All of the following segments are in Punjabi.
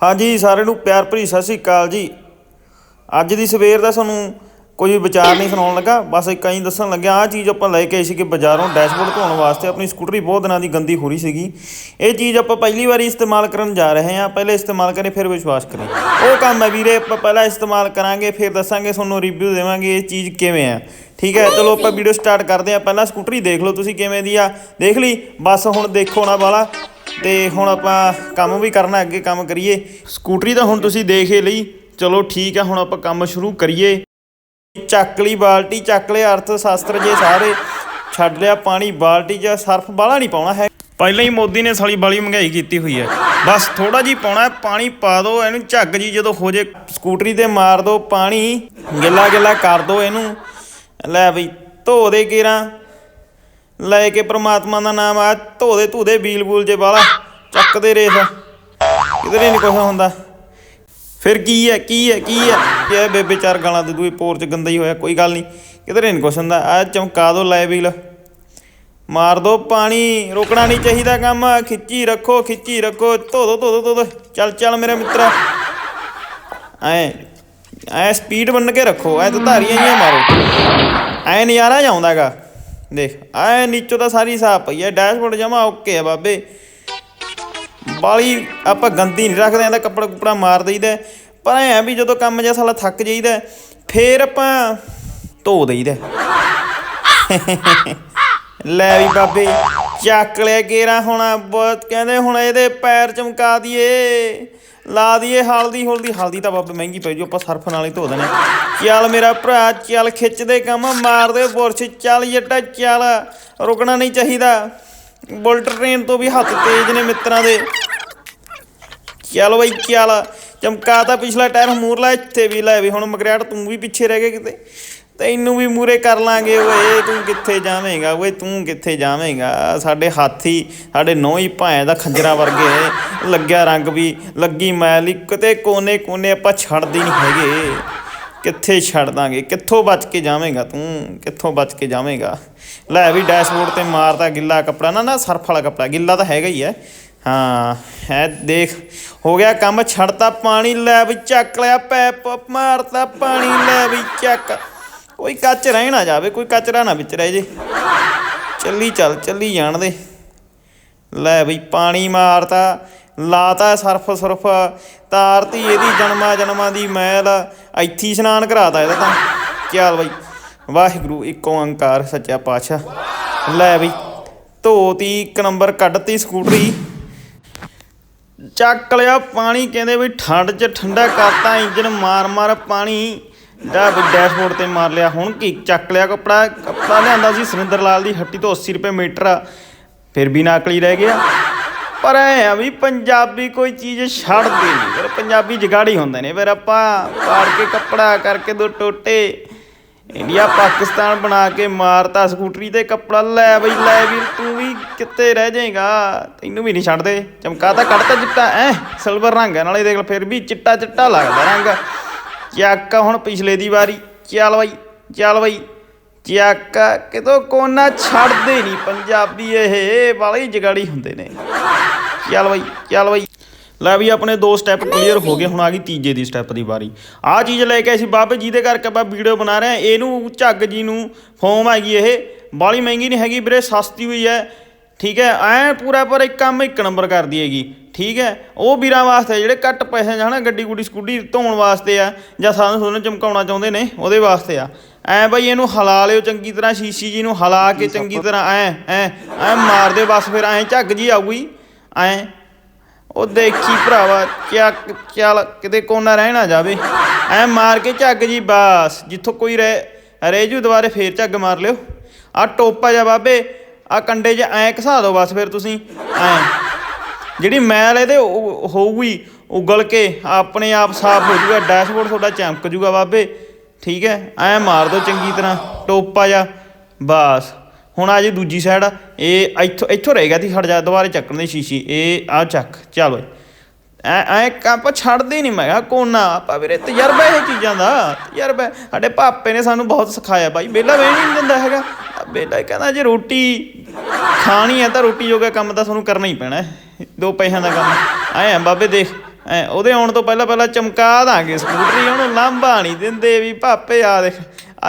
ਹਾਂਜੀ, ਸਾਰਿਆਂ ਨੂੰ ਪਿਆਰ ਭਰੀ ਸਤਿ ਸ੍ਰੀ ਅਕਾਲ ਜੀ। ਅੱਜ ਦੀ ਸਵੇਰ ਦਾ ਤੁਹਾਨੂੰ ਕੋਈ ਵਿਚਾਰ ਨਹੀਂ ਸੁਣਾਉਣ ਲੱਗਾ, ਬਸ ਇੱਕ ਐਂ ਦੱਸਣ ਲੱਗਿਆ, ਆਹ ਚੀਜ਼ ਆਪਾਂ ਲੈ ਕੇ ਆਏ ਸੀ ਕਿ ਬਾਜ਼ਾਰੋਂ ਡੈਸ਼ਬੋਰਡ ਧੋਣ ਵਾਸਤੇ, ਆਪਣੀ ਸਕੂਟਰੀ ਬਹੁਤ ਦਿਨਾਂ ਦੀ ਗੰਦੀ ਹੋ ਰਹੀ ਸੀਗੀ। ਇਹ ਚੀਜ਼ ਆਪਾਂ ਪਹਿਲੀ ਵਾਰੀ ਇਸਤੇਮਾਲ ਕਰਨ ਜਾ ਰਹੇ ਹਾਂ, ਪਹਿਲੇ ਇਸਤੇਮਾਲ ਕਰੇ ਫਿਰ ਵਿਸ਼ਵਾਸ ਕਰੇ ਉਹ ਕੰਮ ਹੈ ਵੀਰੇ, ਆਪਾਂ ਪਹਿਲਾਂ ਇਸਤੇਮਾਲ ਕਰਾਂਗੇ, ਫਿਰ ਦੱਸਾਂਗੇ, ਤੁਹਾਨੂੰ ਰਿਵਿਊ ਦੇਵਾਂਗੇ ਇਹ ਚੀਜ਼ ਕਿਵੇਂ ਆ ਠੀਕ ਹੈ, ਚਲੋ ਆਪਾਂ ਵੀਡੀਓ ਸਟਾਰਟ ਕਰਦੇ ਹਾਂ, ਪਹਿਲਾਂ ਸਕੂਟਰੀ ਦੇਖ ਲਓ ਤੁਸੀਂ ਕਿਵੇਂ ਦੀ ਆ। ਦੇਖ ਲਈ, ਬਸ ਹੁਣ ਦੇਖੋ ਨਾ ਵਾਲਾ। ਤੇ ਹੁਣ ਆਪਾਂ ਕੰਮ ਵੀ ਕਰਨਾ ਅੱਗੇ ਕੰਮ ਕਰੀਏ। ਸਕੂਟਰੀ ਤਾਂ ਹੁਣ ਤੁਸੀਂ ਦੇਖ ਹੀ ਲਈ। ਚਲੋ ਠੀਕ ਆ ਹੁਣ ਆਪਾਂ ਕੰਮ ਸ਼ੁਰੂ ਕਰੀਏ। ਚੱਕ ਲਈ ਬਾਲਟੀ ਚੱਕ ਲਿਆ ਅਰਥ ਸ਼ਾਸਤਰ ਜੇ ਸਾਰੇ। ਛੱਡ ਲਿਆ ਪਾਣੀ ਬਾਲਟੀ 'ਚ ਸਰਫ ਬਾਲਾ ਨਹੀਂ ਪਾਉਣਾ ਹੈ। ਪਹਿਲਾਂ ਹੀ ਮੋਦੀ ਨੇ ਸਾਲੀ ਬਾਲੀ ਮਹਿੰਗਾਈ ਕੀਤੀ ਹੋਈ ਹੈ। ਬਸ ਥੋੜਾ ਜੀ ਪਾਉਣਾ ਹੈ, ਪਾਣੀ ਪਾ ਦਿਓ ਇਹਨੂੰ ਝੱਗ ਜੀ ਜਦੋਂ ਹੋ ਜੇ। ਸਕੂਟਰੀ ਤੇ ਮਾਰ ਦਿਓ ਪਾਣੀ ਗਿੱਲਾ ਗਿੱਲਾ ਕਰ ਦਿਓ ਇਹਨੂੰ। ਲੈ ਬਈ ਧੋ ਦੇ ਕੇਰਾਂ। ਲੈ ਕੇ ਪ੍ਰਮਾਤਮਾ ਦਾ ਨਾਮ ਆ ਧੋ ਦੇ ਧੂ ਬੀਲ ਬੂਲ ਜੇ ਵਾਲਾ, ਚੱਕਦੇ ਰੇਸ। ਕਿਧਰੇ ਨਹੀਂ ਕੁਛ ਹੁੰਦਾ। ਫਿਰ ਕੀ ਹੈ ਕੀ ਹੈ ਕੀ ਹੈ? ਇਹ ਬੇਬੇ ਚਾਰ ਗਾਲਾਂ ਦੇ ਦੂਏ ਪੋਰ ਚ ਗੰਦਾ ਹੀ ਹੋਇਆ, ਕੋਈ ਗੱਲ ਨਹੀਂ ਕਿਧਰੇ ਨਹੀਂ ਕੁਛ ਹੁੰਦਾ। ਆ ਚਮਕਾ ਦੋ ਲੈ ਬੀਲ। ਮਾਰ ਦੋ ਪਾਣੀ, ਰੋਕਣਾ ਨਹੀਂ ਚਾਹੀਦਾ ਕੰਮ। ਖਿੱਚੀ ਰੱਖੋ ਖਿੱਚੀ ਰੱਖੋ। ਧੋ ਦੋ ਧੋ ਦੋ ਧੋ ਦੋ। ਚੱਲ ਚੱਲ ਮੇਰੇ ਮਿੱਤਰਾ। ਐ ਐ ਸਪੀਡ ਬੰਨ ਕੇ ਰੱਖੋ। ਐ ਤਾਂ ਧਾਰੀਆਂ ਹੀ ਮਾਰੋ। ਐ ਨਜ਼ਾਰਾ ਜਾਉਂਦਾਗਾ ਦੇਖ, ਐ ਨੀਚੋਂ ਤਾਂ ਸਾਰੀ ਸਾਫ਼ ਪਈ ਐ ਡੈਸ਼ਬੋਰਡ ਜਮਾ ਓਕੇ ਆ ਬਾਬੇ। ਬਾਲੀ ਆਪਾਂ ਗੰਦੀ ਨਹੀਂ ਰੱਖਦੇ ਆਂ ਕੱਪੜਾ ਕੁਪੜਾ ਮਾਰ ਦਈਦਾ ਪਰ ਐ ਵੀ ਜਦੋਂ ਕੰਮ ਜਿਹਾ ਸਾਲਾ ਥੱਕ ਜਾਈਦਾ ਫੇਰ ਆਪਾਂ ਧੋ ਦਈਦਾ ਲੈ ਵੀ ਬਾਬੇ, ਚੱਕ ਲਿਆ ਗੇਰਾ ਹੁਣ, ਬਹੁਤ ਕਹਿੰਦੇ ਹੁਣ ਇਹਦੇ ਪੈਰ ਚਮਕਾ ਦਈਏ। ਲਾ ਦਈਏ ਹਲਦੀ, ਹੁਲਦੀ, ਹਲਦੀ ਤਾਂ ਬਾਬੇ ਮਹਿੰਗੀ ਪੈ ਜੂ, ਆਪਾਂ ਸਰਫ ਨਾਲ ਹੀ ਧੋ ਦੇਣਾ। ਚੱਲ ਮੇਰਾ ਭਰਾ, ਚੱਲ ਖਿੱਚਦੇ ਕੰਮ ਮਾਰਦੇ ਬੁਰਸ਼, ਚੱਲ ਜੱਟਾ, ਚੱਲ, ਰੁਕਣਾ ਨਹੀਂ ਚਾਹੀਦਾ। ਬੁਲਟ ਟ੍ਰੇਨ ਤੋਂ ਵੀ ਹੱਥ ਤੇਜ਼ ਨੇ ਮਿੱਤਰਾਂ ਦੇ। ਚੱਲ ਬਈ, ਚੱਲ, ਚਮਕਾ ਤਾਂ ਪਿਛਲਾ ਟਾਇਰ ਮੂਰ ਮੂਰਲਾ ਇੱਥੇ ਵੀ ਲੈ ਵੀ, ਹੁਣ ਮਗਰਿਆੜ ਤੂੰ ਵੀ ਪਿੱਛੇ ਰਹਿ ਗਿਆ ਕਿਤੇ। ਤੈਨੂੰ ਵੀ ਮੂਰੇ ਕਰ ਲਾਂਗੇ ਓਏ ਤੂੰ ਕਿੱਥੇ ਜਾਵੇਂਗਾ? ਓਏ, ਤੂੰ ਕਿੱਥੇ ਜਾਵੇਂਗਾ? ਸਾਡੇ ਹਾਥੀ, ਸਾਡੇ ਨੋਹ ਹੀ ਭਾਂ ਦਾ ਖੰਜਰਾ ਵਰਗੇ ਲੱਗਿਆ ਰੰਗ ਵੀ, ਲੱਗੀ ਮੈਲ ਹੀ, ਕਿਤੇ ਕੋਨੇ ਕੋਨੇ ਆਪਾਂ ਛੱਡਦੇ ਨਹੀਂ ਹੈਗੇ। ਕਿੱਥੇ ਛੱਡ ਦਾਂਗੇ? ਕਿੱਥੋਂ ਬਚ ਕੇ ਜਾਵੇਂਗਾ ਤੂੰ? ਕਿੱਥੋਂ ਬਚ ਕੇ ਜਾਵੇਂਗਾ? ਲੈ ਵੀ ਡੈਸ਼ਬੋਰਡ ਤੇ ਮਾਰਦਾ ਗਿੱਲਾ ਕੱਪੜਾ। ਨਾ ਨਾ, ਸਰਫ ਵਾਲਾ ਕੱਪੜਾ। ਗਿੱਲਾ ਤਾਂ ਹੈਗਾ ਹੀ ਹੈ। ਹਾਂ, ਹੈ, ਦੇਖ। ਹੋ ਗਿਆ ਕੰਮ, ਛੱਡਤਾ ਪਾਣੀ, ਲੈ ਵੀ ਚੱਕ ਲਿਆ ਪੈਪ ਮਾਰਤਾ ਪਾਣੀ, ਲੈ ਵੀ ਚੱਕ। ਕੋਈ ਕੱਚ ਰਹਿ ਨਾ ਜਾਵੇ, ਕੋਈ ਕਚਰਾ ਨਾ ਵਿੱਚ ਰਹਿ ਜੇ। ਚੱਲੀ ਚੱਲ, ਚੱਲੀ ਜਾਣ ਦੇ। ਲੈ ਬਈ, ਪਾਣੀ ਮਾਰਤਾ, ਲਾਤਾ ਸਰਫ ਸਰਫ, ਤਾਰਤੀ ਇਹਦੀ ਜਨਮਾ ਜਨਮਾਂ ਦੀ ਮੈਲ, ਇੱਥੀ ਹੀ ਇਸ਼ਨਾਨ ਕਰਾਤਾ ਇਹਦਾ ਤਾਂ। ਚੱਲ ਬਈ, ਵਾਹਿਗੁਰੂ, ਇੱਕ ਓੰਕਾਰ ਸੱਚਾ ਪਾਤਸ਼ਾਹ। ਲੈ ਬਈ, ਧੋਤੀ ਇੱਕ ਨੰਬਰ, ਕੱਢਤੀ ਸਕੂਟਰੀ। ਚੱਕ ਲਿਆ ਪਾਣੀ, ਕਹਿੰਦੇ ਵੀ ਠੰਡ 'ਚ ਠੰਡਾ ਕਰਤਾ ਇੰਜਨ ਮਾਰ ਮਾਰ ਪਾਣੀ। ਦਾ ਡੈਸ਼ਬੋਰਡ ਤੇ ਮਾਰ ਲਿਆ। ਹੁਣ ਕੀ ਚੱਕ ਲਿਆ ਕੱਪੜਾ? ਕੱਪੜਾ ਲਿਆਂਦਾ ਸੀ ਸੁਰਿੰਦਰ ਲਾਲ ਦੀ ਹੱਟੀ ਤੋਂ 80 ਰੁਪਏ ਮੀਟਰ। ਆ ਫਿਰ ਵੀ ਨਾਕਲੀ ਰਹਿ ਗਿਆ। ਪਰ ਐ ਆ ਵੀ ਪੰਜਾਬੀ ਕੋਈ ਚੀਜ਼ ਛੱਡਦੇ ਨਹੀਂ। ਫਿਰ ਪੰਜਾਬੀ ਜਗਾੜੀ ਹੁੰਦੇ ਨੇ। ਫਿਰ ਆਪਾਂ ਪਾੜ ਕੇ ਕੱਪੜਾ ਕਰਕੇ ਦੋ ਟੋਟੇ। ਇੰਡੀਆ ਪਾਕਿਸਤਾਨ ਬਣਾ ਕੇ ਮਾਰਤਾ ਸਕੂਟਰੀ ਤੇ ਕੱਪੜਾ। ਲੈ ਬਈ, ਲੈ ਵੀ ਤੂੰ ਵੀ ਕਿੱਥੇ ਰਹਿ ਜਾਏਗਾ? ਤੈਨੂੰ ਵੀ ਨਹੀਂ ਛੱਡਦੇ। ਚਮਕਾ ਤਾਂ ਕੱਢਤਾ ਚਿੱਟਾ। ਐ ਸਿਲਵਰ ਰੰਗ ਹੈ ਨਾਲੇ ਦੇਖ ਲੈ, ਫਿਰ ਵੀ ਚਿੱਟਾ ਚਿੱਟਾ ਲੱਗਦਾ ਰੰਗ। ਚੱਕ ਹੁਣ ਪਿਛਲੇ ਦੀ ਵਾਰੀ? ਚੱਲ ਬਾਈ ਚੱਲ ਬਾਈ। ਚੱਕ ਕਿਤੋਂ ਕੋਨਾ ਛੱਡਦੇ ਨਹੀਂ ਪੰਜਾਬੀ ਇਹ ਵਾਲੀ ਜਗਾੜੀ ਹੁੰਦੇ ਨੇ। ਚੱਲ ਬਾਈ ਚੱਲ ਬਾਈ। ਲੈ ਵੀ ਆਪਣੇ ਦੋ ਸਟੈਪ ਕਲੀਅਰ ਹੋ ਗਏ, ਹੁਣ ਆ ਗਈ ਤੀਜੇ ਦੀ ਸਟੈਪ ਦੀ ਵਾਰੀ। ਆਹ ਚੀਜ਼ ਲੈ ਕੇ ਅਸੀਂ ਬਾਬੇ ਜੀ ਦੇ ਕਰਕੇ ਆਪਾਂ ਵੀਡੀਓ ਬਣਾ ਰਹੇ ਹਾਂ। ਇਹਨੂੰ ਝੱਗ ਜੀ ਨੂੰ ਫੋਮ ਹੈਗੀ ਇਹ। ਬਾਲੀ ਮਹਿੰਗੀ ਨਹੀਂ ਹੈਗੀ ਵੀਰੇ, ਸਸਤੀ ਹੋਈ ਹੈ। ਠੀਕ ਹੈ ਐ ਪੂਰਾ ਪਰ ਇੱਕ ਕੰਮ ਇੱਕ ਨੰਬਰ ਕਰਦੀ ਹੈਗੀ ਠੀਕ ਹੈ ਉਹ ਵੀਰਾਂ ਵਾਸਤੇ ਜਿਹੜੇ ਘੱਟ ਪੈਸੇ ਜਾਂ ਹਨਾ ਗੱਡੀ ਗੁੱਡੀ ਸਕੂਟੀ ਧੋਣ ਵਾਸਤੇ ਆ ਜਾਂ ਸਾਨੂੰ ਤੁਹਾਨੂੰ ਚਮਕਾਉਣਾ ਚਾਹੁੰਦੇ ਨੇ ਉਹਦੇ ਵਾਸਤੇ ਆ। ਐ ਬਈ ਇਹਨੂੰ ਹਿਲਾ ਲਿਓ ਚੰਗੀ ਤਰ੍ਹਾਂ ਸ਼ੀਸ਼ੀ ਜੀ ਨੂੰ ਹਿਲਾ ਕੇ ਚੰਗੀ ਤਰ੍ਹਾਂ ਐ ਐ ਐ ਮਾਰ ਦੇ ਬਸ ਫਿਰ ਐ ਝੱਗ ਜੀ ਆਊਗੀ ਐ। ਉਹ ਦੇਖੀ ਭਰਾਵਾ ਚੱਕ ਚੱਲ ਕਿਤੇ ਕੋਨਾ ਰਹਿ ਨਾ ਜਾਵੇ। ਐ ਮਾਰ ਕੇ ਝੱਗ ਜੀ ਬਸ ਜਿੱਥੋਂ ਕੋਈ ਰਹਿ ਰਹਿ ਜੂ ਦੁਬਾਰੇ ਫੇਰ ਝੱਗ ਮਾਰ ਲਿਓ। ਆ ਟੋਪਾ ਜਾ ਬਾਬੇ ਆ ਕੰਡੇ 'ਚ ਐ ਘਸਾ ਦਿਓ ਬਸ ਫਿਰ ਤੁਸੀਂ। ਐ। ਜਿਹੜੀ ਮੈਲ ਇਹਦੇ ਉਹ ਹੋਊਗੀ, ਉਗਲ ਕੇ ਆਪਣੇ ਆਪ ਸਾਫ਼ ਹੋ ਜਾਊਗਾ ਡੈਸ਼ਬੋਰਡ ਤੁਹਾਡਾ ਚਮਕ ਜੂਗਾ ਬਾਬੇ। ਠੀਕ ਹੈ? ਐ ਮਾਰ ਦਿਓ ਚੰਗੀ ਤਰ੍ਹਾਂ, ਟੋਪਾ ਜਾ ਬਸ। ਹੁਣ ਆ ਜੀ ਦੂਜੀ ਸਾਈਡ ਇਹ ਇੱਥੋਂ ਇੱਥੋਂ ਰਹਿ ਗਿਆ ਤੀ ਹਟ ਜਾ, ਦੁਬਾਰੇ ਚੱਕਣ ਦੀ ਸ਼ੀਸ਼ੀ। ਇਹ ਆ ਚੱਕ, ਚੱਲ ਓਏ। ਐ ਐ ਆਪਾਂ ਛੱਡਦੇ ਨਹੀਂ ਮੈਂ ਕਿਹਾ ਕੋਨਾ ਆਪਾਂ ਵੀਰੇ, ਤਜਰਬਾ ਇਹ ਚੀਜ਼ਾਂ ਦਾ, ਤਜਰਬਾ। ਸਾਡੇ ਪਾਪੇ ਨੇ ਸਾਨੂੰ ਬਹੁਤ ਸਿਖਾਇਆ ਬਾਈ ਬੇਲਾ ਵੇਣ ਹੀ ਨਹੀਂ ਦਿੰਦਾ ਹੈਗਾ। ਬੇਲਾ ਕਹਿੰਦਾ ਜੇ ਰੋਟੀ ਖਾਣੀ ਹੈ ਤਾਂ ਰੋਟੀ ਜੋਗਾ ਕੰਮ ਤਾਂ ਤੁਹਾਨੂੰ ਕਰਨਾ ਹੀ ਪੈਣਾ ਦੋ ਪੈਸਿਆਂ ਦਾ ਕੰਮ। ਐ ਆ ਬਾਬੇ ਦੇਖ ਐ ਉਹਦੇ ਆਉਣ ਤੋਂ ਪਹਿਲਾਂ ਪਹਿਲਾਂ ਚਮਕਾ ਦਾਂਗੇ ਸਕੂਟਰੀ ਉਹਨੂੰ ਲਾਂਭਾ ਨਹੀਂ ਦਿੰਦੇ ਵੀ ਭਾਪੇ ਆ ਦੇਖ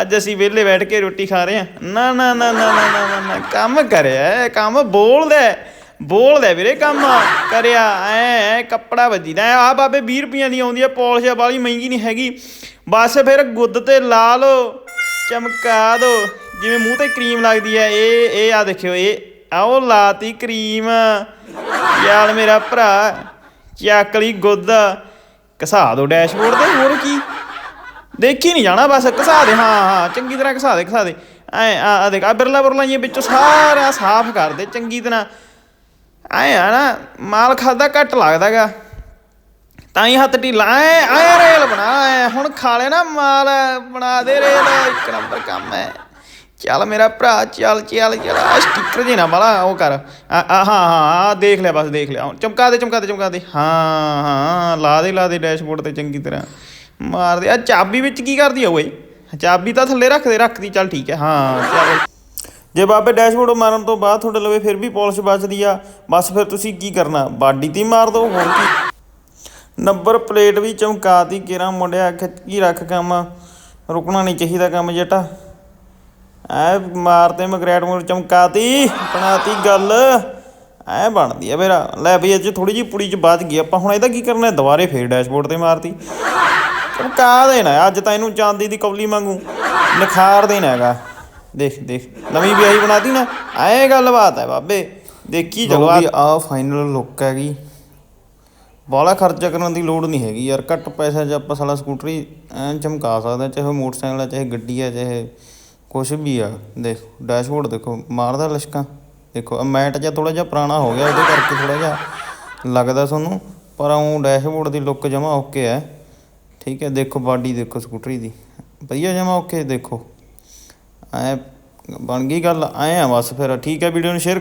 ਅੱਜ ਅਸੀਂ ਵਿਹਲੇ ਬੈਠ ਕੇ ਰੋਟੀ ਖਾ ਰਹੇ ਹਾਂ। ਨਾ ਨਾ ਨਾ ਨਾ ਨਾ ਨਾ ਨਾ, ਕੰਮ ਕਰਿਆ ਕੰਮ ਬੋਲਦਾ ਬੋਲਦਾ ਵੀਰੇ ਕੰਮ ਕਰਿਆ ਐ ਐ ਕੱਪੜਾ ਵੱਜੀਦਾ ਆ ਬਾਬੇ 20 ਰੁਪਈਆਂ ਦੀ ਆਉਂਦੀ ਆ ਪਾਲਿਸ਼ ਵਾਲੀ ਮਹਿੰਗੀ ਨਹੀਂ ਹੈਗੀ। ਬਸ ਫਿਰ ਗੁੱਦ ਤੇ ਲਾ ਲਓ। ਚਮਕਾ ਦੋ। ਜਿਵੇਂ ਮੂੰਹ ਤੇ ਕਰੀਮ ਲੱਗਦੀ ਹੈ, ਇਹ ਇਹ ਆ ਦੇਖਿਓ, ਇਹ ਆਓ ਲਾਤੀ ਕਰੀਮ। ਯਾਰ ਮੇਰਾ ਭਰਾ, ਚੱਕ ਗੁੱਦ। ਘਸਾ ਦੋ ਡੈਸ਼ਬੋਰਡ ਤੇ, ਹੋਰ ਕੀ? ਦੇਖੀ ਨਹੀਂ ਜਾਣਾ ਬਸ, ਘਸਾ ਦੇ, ਹਾਂ ਹਾਂ, ਚੰਗੀ ਤਰ੍ਹਾਂ ਘਸਾ ਦੇ ਘਸਾ ਦੇ। ਐ, ਆ ਦੇਖ ਆ ਬਿਰਲਾ ਬੁਰਲਾ ਇਹ ਵਿੱਚੋਂ ਸਾਰਾ ਸਾਫ਼ ਕਰ ਦੇ, ਚੰਗੀ ਤਰ੍ਹਾਂ। ਐ ਆ ਨਾ, ਮਾਲ ਖਾਦਾ ਘੱਟ ਲੱਗਦਾਗਾ। ਤਾਂ ਹੀ ਹੱਥ ਢੀਲਾ, ਐ ਐ ਰੇਲ ਬਣਾ, ਐ, ਹੁਣ ਖਾ ਲੈ ਨਾ ਮਾਲ, ਬਣਾ ਦੇ ਰੇਲ, ਇੱਕ ਨੰਬਰ ਕੰਮ ਹੈ ਚੱਲ ਮੇਰਾ ਭਰਾ, ਚੱਲ ਚੱਲ ਚੱਲ, ਆ ਸਟicker ਜੇ ਨਾ ਵਾਲਾ ਉਹ ਕਰ, ਆ ਹਾਂ ਹਾਂ ਦੇਖ ਲਿਆ, ਬਸ ਦੇਖ ਲਿਆ ਚਮਕਾ ਦੇ ਚਮਕਾ ਦੇ ਚਮਕਾ ਦੇ, ਹਾਂ ਹਾਂ, ਲਾ ਦੇ ਲਾ ਦੇ ਡੈਸ਼ਬੋਰਡ ਤੇ ਚੰਗੀ ਤਰ੍ਹਾਂ, ਮਾਰ ਦੇ, ਆ ਚਾਬੀ ਵਿੱਚ ਕੀ ਕਰਦੀ ਆ ਓਏ ਚਾਬੀ ਤਾਂ ਥੱਲੇ ਰੱਖ ਦੇ, ਰੱਖਦੀ, ਚੱਲ ਠੀਕ ਹੈ ਹਾਂ, ਚੱਲ। ਜੇ ਬਾਬੇ ਡੈਸ਼ਬੋਰਡ ਮਾਰਨ ਤੋਂ ਬਾਅਦ ਤੁਹਾਡੇ ਲਵੇ ਫਿਰ ਵੀ ਪਾਲਿਸ਼ ਬਚਦੀ ਆ, ਬਸ ਫਿਰ ਤੁਸੀਂ ਕੀ ਕਰਨਾ, ਬਾਡੀ ਤੇ ਮਾਰ ਦਿਓ ਹੋਰ ਕੀ। ਨੰਬਰ ਪਲੇਟ ਵੀ ਚਮਕਾਤੀ ਕੇਰਾ ਮੁੰਡਿਆ ਖਿੱਚੀ ਰੱਖ ਕੰਮ? ਰੁਕਣਾ ਨਹੀਂ ਚਾਹੀਦਾ ਕੰਮ ਜਟਾ ਐ ਮਾਰਤੇ ਮਗਰੈਟ ਮੋਰ ਚਮਕਾਤੀ ਬਣਾਤੀ ਗੱਲ। ਐ ਬਣਦੀ ਆ ਮੇਰਾ ਲੈ ਬਈ ਅੱਜ ਥੋੜੀ ਜੀ ਪੁੜੀ ਚ ਬਚ ਗਈ। ਆਪਾਂ ਹੁਣ ਇਹਦਾ ਕੀ ਕਰਨਾ ਦੁਬਾਰੇ ਫੇਰ ਡੈਸ਼ਬੋਰਡ ਤੇ ਮਾਰਤੀ। ਚਮਕਾ ਦੇਣਾ ਅੱਜ ਤਾਂ ਇਹਨੂੰ ਚਾਂਦੀ ਦੀ ਕੌਲੀ ਵਾਂਗੂ ਨਿਖਾਰ ਦੇਣਾ ਹੈਗਾ। ਦੇਖ ਦੇਖ। ਨਵੀਂ ਵਿਆਹੀ ਬਣਾਤੀ ਨਾ। ਐ ਗੱਲਬਾਤ ਹੈ ਬਾਬੇ। ਦੇਖੀ ਚਲੋ ਆ ਫਾਈਨਲ ਲੁੱਕ ਹੈਗੀ। ਬਾਹਲਾ ਖਰਚਾ ਕਰਨ ਦੀ ਲੋੜ ਨਹੀਂ ਹੈਗੀ ਯਾਰ, ਘੱਟ ਪੈਸਿਆਂ 'ਚ ਆਪਾਂ ਸਾਲਾ ਸਕੂਟਰੀ ਐਂ ਚਮਕਾ ਸਕਦੇ ਚਾਹੇ ਉਹ ਮੋਟਰਸਾਈਕਲ ਆ, ਚਾਹੇ ਗੱਡੀ ਆ, ਚਾਹੇ ਕੁਛ ਵੀ ਆ। ਦੇਖ ਡੈਸ਼ਬੋਰਡ ਦੇਖੋ, ਮਾਰਦਾ ਲਸ਼ਕਾਂ। ਦੇਖੋ ਮੈਟ ਜਾਂ ਥੋੜਾ ਜਿਹਾ ਪੁਰਾਣਾ ਹੋ ਗਿਆ, ਉਹਦੇ ਕਰਕੇ ਥੋੜਾ ਜਿਹਾ ਲੱਗਦਾ ਤੁਹਾਨੂੰ, ਪਰ ਉਹ ਡੈਸ਼ਬੋਰਡ ਦੀ ਲੁੱਕ ਜਮਾ ਓਕੇ ਹੈ ਠੀਕ ਹੈ, ਦੇਖੋ ਬਾਡੀ ਦੇਖੋ ਸਕੂਟਰੀ ਦੀ। ਵਧੀਆ ਜਮਾ ਓਕੇ ਦੇਖੋ। ਐ, ਬਣ ਗਈ ਗੱਲ, ਐ ਆ ਬਸ ਫਿਰ। ਠੀਕ ਹੈ, ਵੀਡੀਓ ਨੂੰ ਸ਼ੇਅਰ